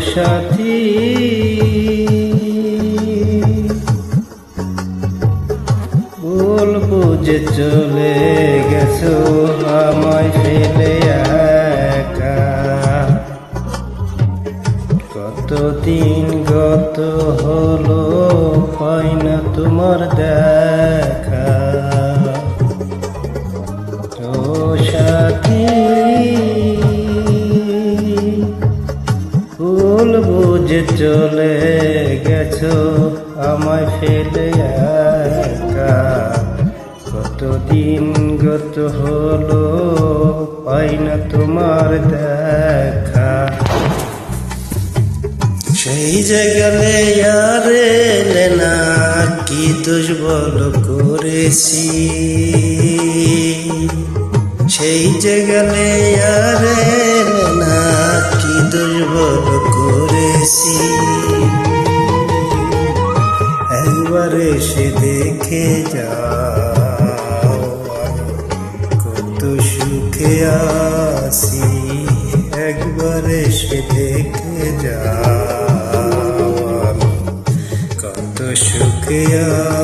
সাথী। বলব যে চলে গেছো আমায় ফেলে একা। কতদিন গত হলো পাই না তোমার দেখা। বুঝে চলে গেছো, আমায় ফেলে কতদিন গত হলো, পাই না তোমার দেখা। সেই জায়গালে আর এলে না কি দোষ বল করেছি। সেই জায়গালে আর এলে না কি দোষ বল করেছি একবার এসে দেখে যাও, কত সুখে আসি একবার এসে দেখে যাও, কত সুখে আছি।